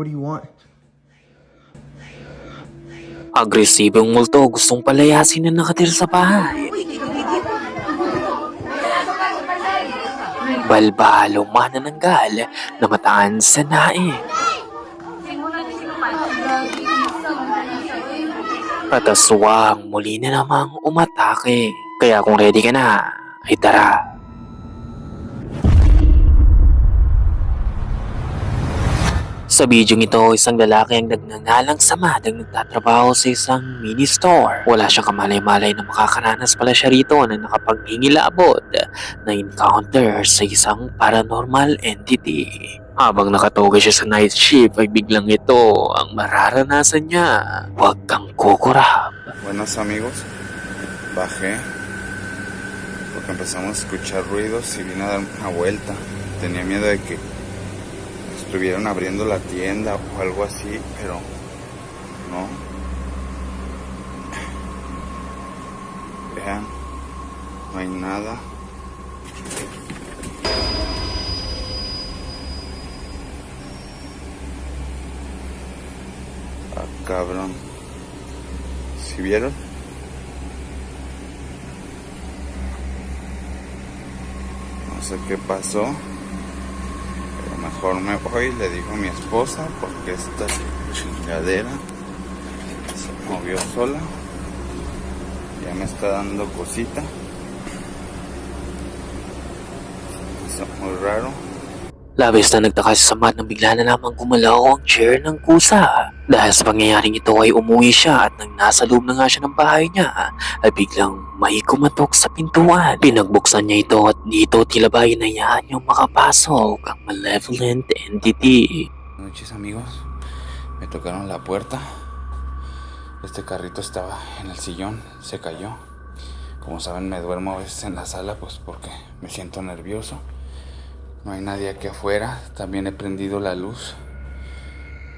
What do you want? Agresibong multo gustong palayasin na nakatira sa bahay. Balbalo manananggal na mataan sa naing. At aswang muli na namang umatake. Kaya kung ready ka na, ay tara. Sa bidyong ito, isang lalaki ang nagngangalang Samad ang nagtatrabaho sa isang mini store. Wala siyang kamalay-malay na makakaranas pala siya rito na nakapaghingilabot na encounter sa isang paranormal entity. Habang nakatoga siya sa night shift ay biglang ito ang mararanasan niya. Huwag kang kukurap. Buenos amigos, bajé porque empezamos a escuchar ruidos y vine a dar una vuelta. Tenía miedo de que estuvieran abriendo la tienda o algo así, pero no. Vean, no hay nada. Ah, cabrón. ¿Sí vieron? No sé qué pasó. Mejor me voy, le digo a mi esposa, porque esta chingadera se movió sola. Ya me está dando cosita. Me hizo muy raro. Labis na nagtaka si Samad nang bigla na lamang gumalaw ang chair ng kusa. Dahil sa pangyayaring ito ay umuwi siya at nang nasa loob na nga siya ng bahay niya ay biglang may kumatok sa pintuan. Pinagbuksan niya ito at dito tila ba inayaan niyang makapasok ang malevolent entity. Noches amigos, me tocaron la puerta. Este carrito estaba en el sillón, se cayó. Como saben me duermo a veces en la sala pues porque me siento nervioso. No hay nadie aquí afuera, también he prendido la luz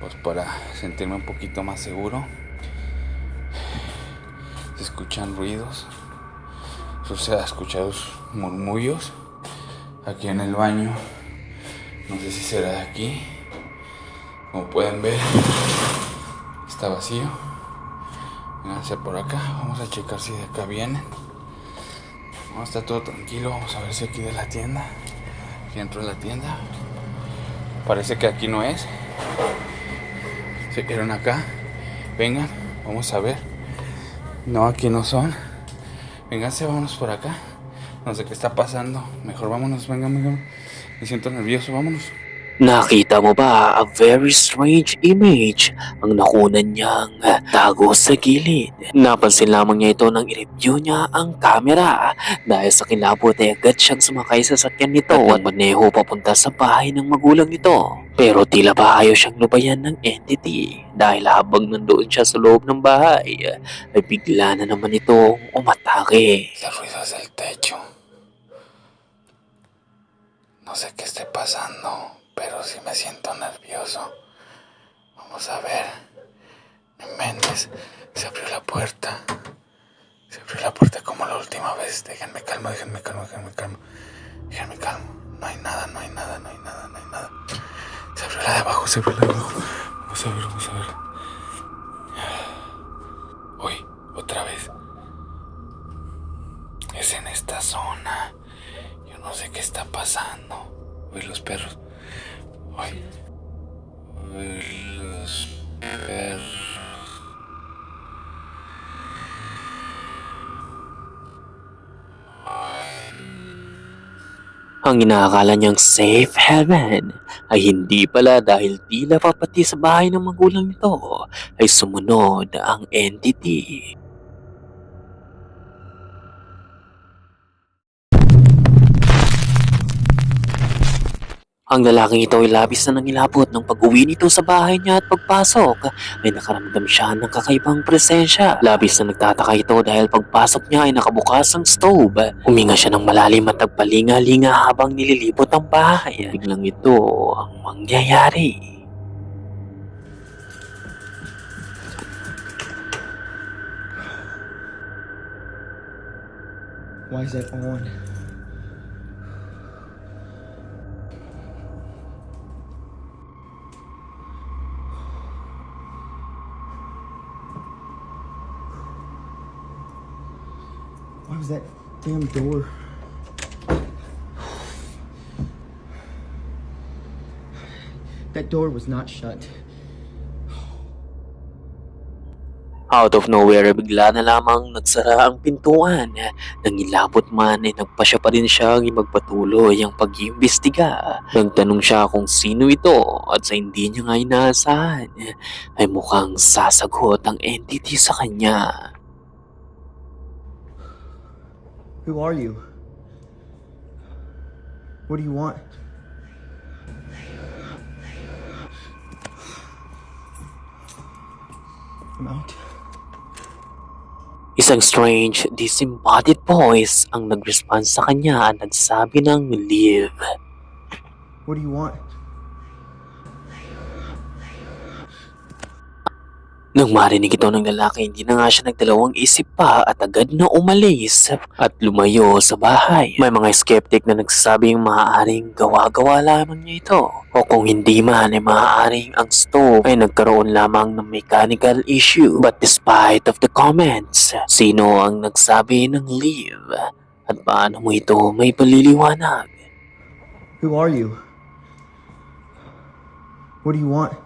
pues para sentirme un poquito más seguro. Se escuchan ruidos, o sea, escuchados murmullos aquí en el baño. No sé si será de aquí. Como pueden ver, está vacío. Por acá. Vamos a checar si de acá vienen. Está todo tranquilo. Vamos a ver si aquí de la tienda. Aquí dentro de la tienda. Parece que aquí no es. Se quedaron acá. Vengan, vamos a ver. No, aquí no son. Vénganse, vámonos por acá. No sé qué está pasando. Mejor vámonos, vengan, vengan. Me siento nervioso, vámonos. Nakita mo ba a very strange image ang nakunan niyang tago sa gilid? Napansin lamang niya ito nang i-review niya ang camera dahil sa kilabot ay agad siyang sumakay sa sakyan nito at maneho papunta sa bahay ng magulang nito. Pero tila ba ayaw siyang lubayan ng entity dahil habang nandoon siya sa loob ng bahay ay bigla na naman itong umatake. Ruidos del techo. No sé qué esté pasando, pero sí me siento nervioso. Vamos a ver. Inventes. Se abrió la puerta. Se abrió la puerta como la última vez. Déjenme calmo, déjenme calmo, déjenme calmo. Déjenme calmo. No hay nada, no hay nada, no hay nada, no hay nada. Se abrió la de abajo, se abrió la de abajo. Vamos a ver, vamos a ver. Uy, otra vez. Es en esta zona. Yo no sé qué está pasando. Uy, los perros. Ang inaakala niyang safe haven ay hindi pala dahil tila pa pati sa bahay ng magulang nito ay sumunod ang entity. Ang lalaking ito ay labis na nangilabot ng pag-uwi nito sa bahay niya at pagpasok ay nakaramdam siya ng kakaibang presensya. Labis na nagtataka ito dahil pagpasok niya ay nakabukas ang stove. Huminga siya ng malalim at nagpalinga-linga habang nililibot ang bahay. Biglang ito ang mangyayari. Why is that on? Was that damn door? That door was not shut. Out of nowhere, bigla na lamang nagsara ang pintuan. Nang ilapot man, ay nagpasya pa rin siyang magpatuloy ang pag-iimbestiga. Nagtanong siya kung sino ito at sa hindi niya nga inaasahan, ay mukhang sasagot ang entity sa kanya. Who are you? What do you want? I'm out. Isang strange, disembodied voice ang nag-respond sa kanya at nagsabi ng leave. What do you want? Nang marinig ito ng lalaki, hindi na nga siya nagdalawang isip pa at agad na umalis at lumayo sa bahay. May mga skeptic na nagsasabing maaaring gawa-gawa lamang niya ito. O kung hindi man ay maaaring ang stove ay nagkaroon lamang ng mechanical issue. But despite of the comments, sino ang nagsabi ng leave? At paano mo ito may paliliwanag? Who are you? What do you want?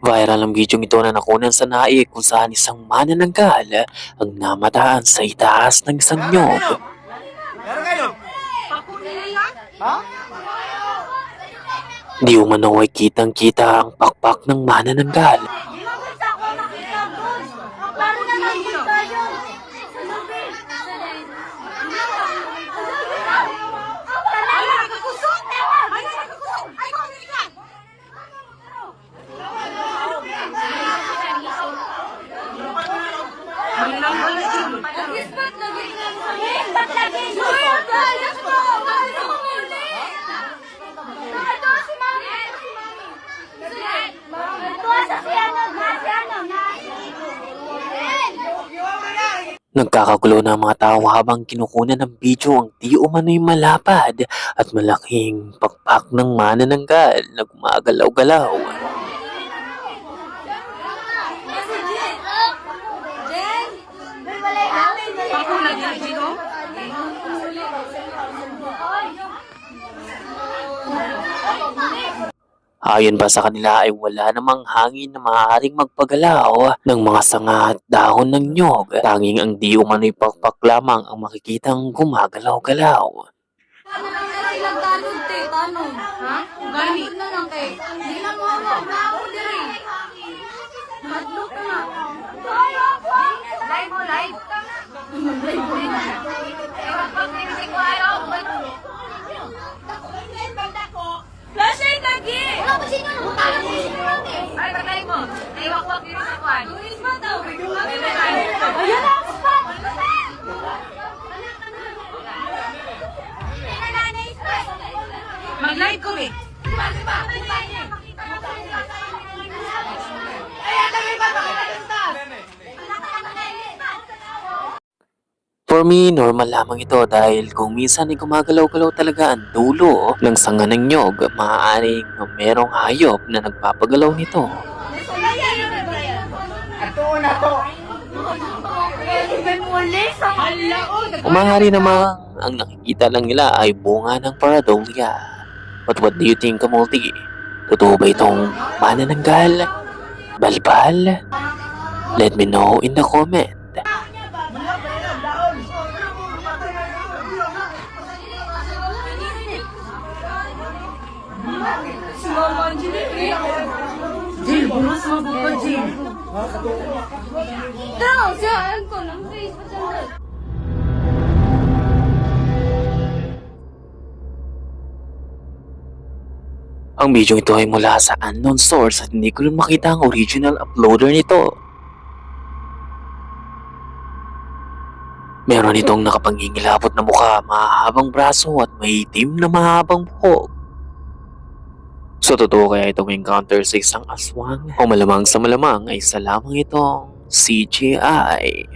Viral ang video ito na nakunan sa naik kung saan isang manananggal ang namataan sa itaas ng isang nyog. Di umano ay kitang-kita ang pakpak ng manananggal. Nagkakagulo na ang mga tao habang kinukunan ng video ang di umano'y malapad at malaking pakpak ng manananggal na gumagalaw-galaw. Ayon pa sa kanila ay wala namang hangin na maaaring magpagalaw ng mga sanga at dahon ng nyog. Tanging ang di umano'y pakpak lamang ang makikitang gumagalaw-galaw. Ano na silang tanong, te? Tanong. Ha? Gani na lang, te. Hindi na mo ako. Ako diri. Madlook na. Live mo, live. Live mo na. Ewan pag ko ayaw. Lagi! Wala pa sino na mutala mo sino lagi. Ay, patay mo. Naiwakwak dito sa kwan. Tulis ba daw? Ayan na ang spot! Mag-live ko eh. For me, normal lamang ito dahil kung minsan ay gumagalaw-galaw talaga ang dulo ng sanga ng nyog, maaaring merong hayop na nagpapagalaw nito. Umahari namang ang nakikita lang nila ay bunga ng paradolya. But what do you think, Kamulti? Totoo ba itong manananggal? Balbal? Let me know in the comment. Jill, bumas mo ko, Jill. Tao, siya, ayan ko lang. Face pa siya. Ang video ito ay mula sa unknown source at hindi ko rin makita ang original uploader nito. Meron itong nakapangingilabot na mukha, mahabang braso at may itim na mahabang buhok. So totoo kaya itong encounter sa isang aswang? O malamang sa malamang ay isa lamang itong CGI.